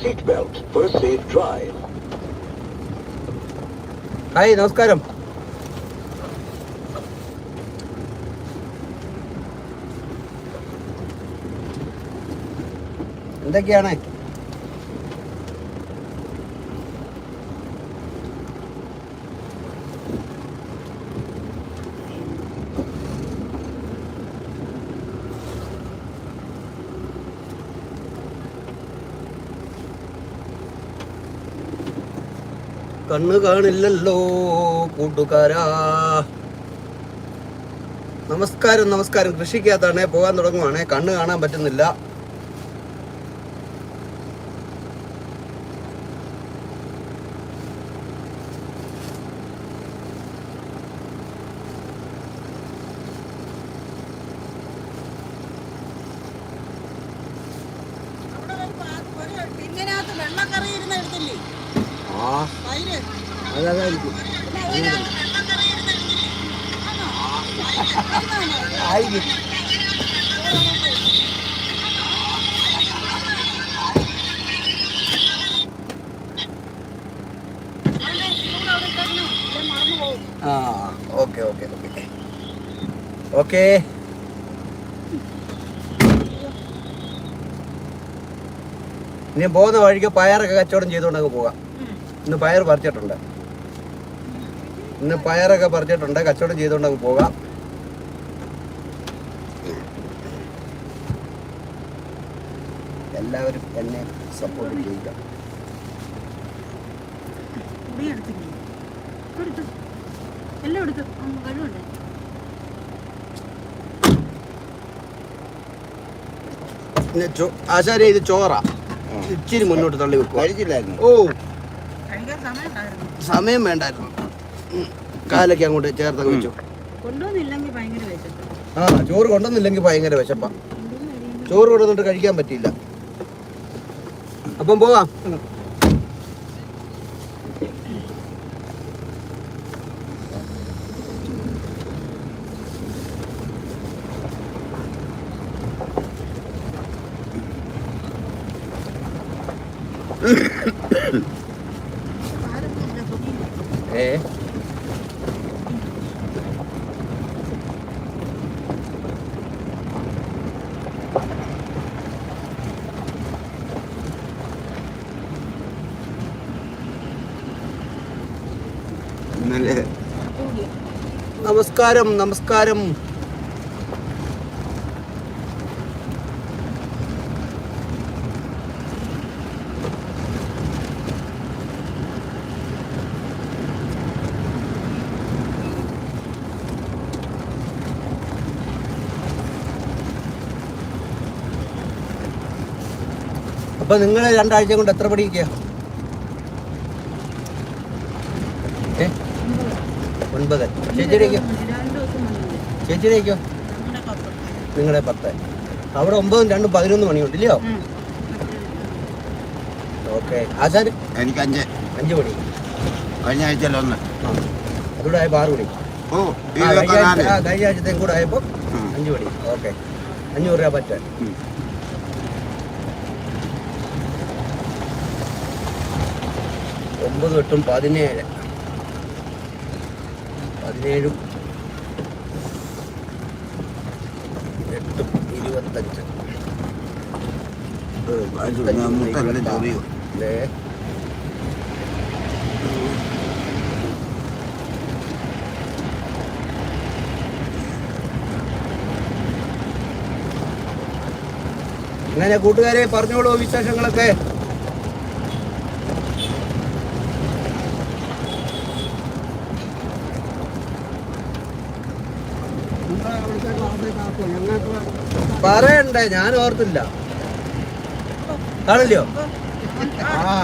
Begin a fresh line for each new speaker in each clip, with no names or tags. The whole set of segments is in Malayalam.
seatbelt for a safe drive.
Hi നമസ്കാരം എന്തൊക്കെയാണ് കണ്ണ് കാണില്ലല്ലോ കൂട്ടുകാരാ. നമസ്കാരം നമസ്കാരം. കൃഷിക്കകത്താണ് പോകാൻ തുടങ്ങുവാണേ. കണ്ണ് കാണാൻ പറ്റുന്നില്ല.
വെള്ളക്കറി ഇരുന്ന് എടുത്തില്ലേ?
ആ. ആ ഓക്കെ ഓക്കെ ഓക്കെ. ഇനി പോകുന്ന വഴിക്ക് പയറൊക്കെ കച്ചവടം ചെയ്തുകൊണ്ടൊക്കെ പോകാം. ഇന്ന് പയർ പറിച്ചിട്ടുണ്ട്. ഇന്ന് പയറൊക്കെ പറിച്ചിട്ടുണ്ട്. കച്ചവടം ചെയ്തുകൊണ്ട് അങ്ങ് പോകാം. എല്ലാവരും എന്നെ സപ്പോർട്ട് ചെയ്യുക. ആശാരി ഇത് ചോറ. ഇച്ചിരി മുന്നോട്ട് തള്ളി വെക്കും
കഴിച്ചില്ലായിരുന്നു.
ഓ.
സമയം
വേണ്ടായിരുന്നു. കാലൊക്കെ അങ്ങോട്ട് ചേർത്ത് വെച്ചു. ആ ചോറ് കൊണ്ടുവന്നില്ലെങ്കിൽ ഭയങ്കര വിശപ്പ. ചോറ് കൊണ്ടുവന്നിട്ട് കഴിക്കാൻ പറ്റിയില്ല. അപ്പം പോവാം.
ആരൊന്നുമില്ല, പൊടിയില്ല.
ഏ
ഇന്നലെ.
നമസ്കാരം നമസ്കാരം. അപ്പൊ നിങ്ങൾ രണ്ടാഴ്ച കൊണ്ട് എത്ര പഠിക്കുക ഏ? ഒൻപത് ചേച്ചിയുടെക്കോ
ചേച്ചിയിലേക്കോ നിങ്ങളെ.
ചേച്ചിയുടെക്കോ. നിങ്ങളുടെ പത്ത്. അവിടെ ഒമ്പതും രണ്ടും പതിനൊന്ന് മണിയുണ്ട് ഇല്ലയോ. ഓക്കെ. ആശാൻ?
എനിക്ക് അഞ്ച്.
അഞ്ച് മണി.
കഴിഞ്ഞ ആഴ്ച ഒന്ന്.
അതുകൂടെ ആയപ്പോൾ ആറ് മണി.
ഓ
കഴിഞ്ഞ ആഴ്ചത്തേക്കും കൂടെ ആയപ്പോൾ. അഞ്ച് മണി. ഓക്കെ. അഞ്ഞൂറ് രൂപ പറ്റാൻ. ഒമ്പത് എട്ടും പതിനേഴ്. പതിനേഴും എട്ടും ഇരുപത്തഞ്ച്. അല്ലേ അങ്ങനെ കൂട്ടുകാരെ പറഞ്ഞോളൂ വിശേഷങ്ങളൊക്കെ. പറയണ്ടേ ഞാൻ ഓർത്തില്ല. കാണില്ലയോ? ആ.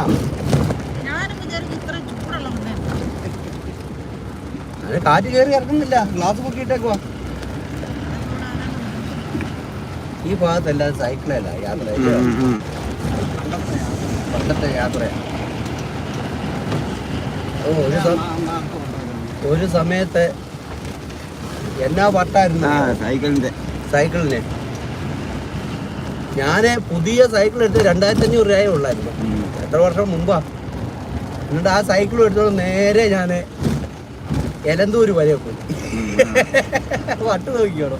കാറ്റ് കയറി ഇറങ്ങുന്നില്ല. ഗ്ലാസ് പൊക്കിയിട്ടേക്കുവാ ഈ ഭാഗത്തെല്ലാം സൈക്കിളല്ല? യാത്ര. പണ്ടത്തെ യാത്രയാ. ഓ ഒരു സം- ഒരു സമയത്ത് എന്നാ പട്ടായിരുന്നു?
ആ സൈക്കിളിന്റെ.
സൈക്കിളിന്. ഞാൻ പുതിയ സൈക്കിൾ എടുത്ത് രണ്ടായിരത്തി അഞ്ഞൂറ് രൂപയേ ഉള്ളായിരുന്നു. എത്ര വർഷം മുമ്പാ? എന്നിട്ട് ആ സൈക്കിൾ എടുത്തോളം നേരെ ഞാൻ എലന്തൂര് വരെ പോയി. വട്ട് നോക്കിയോടോ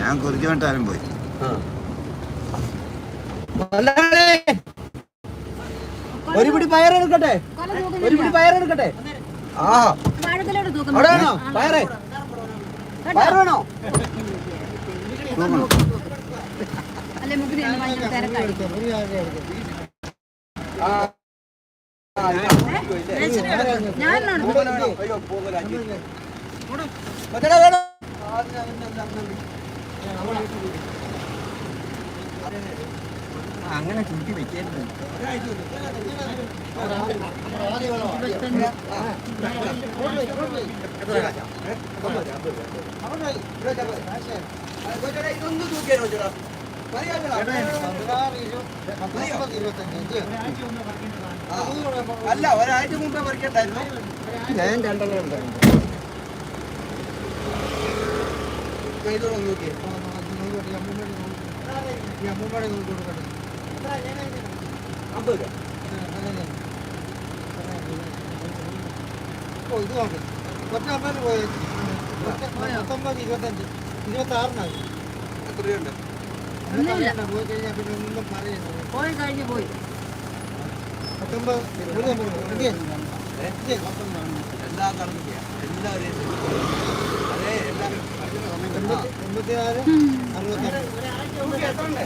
ഞാൻ കുറച്ച് വട്ടാലും പോയി.
ഒരു പിടി പയറെടുക്കട്ടെ ഒരു പിടി പയറെടുക്കട്ടെ ആ
വാഴക്കലോട് തൂക്കം
അവിടെ വേണോ? പയറേ?
തൂങ്ങണം
അല്ലെ മുഖ്യ ഭയങ്കര തിരക്കായിരിക്കും.
ആ ആ,
ഞാനാണ്
വേണോ? അങ്ങനെ ചൂട്ടി വെക്കരുത് ഇതൊന്നും തൂക്കിയാലോ ചേട്ടാ അല്ല ഒരാഴ്ച മുമ്പേ പറിക്കണ്ടായിരുന്നു ഞാൻ രണ്ടെണ്ണം ഉണ്ടായിരുന്നു ഇതൊന്ന് നോക്കിയേ അമ്പത് രൂപ. എത്ര രൂപയുണ്ട്
ഒന്നുമില്ല. പോയി കഴിഞ്ഞ് പോയി
എല്ലാ കണക്കില്ല എല്ലാവരെയും അതെ എല്ലാ
ഉം.
ഒരാഴ്ച ഉണ്ട് എത്ര ഉണ്ട്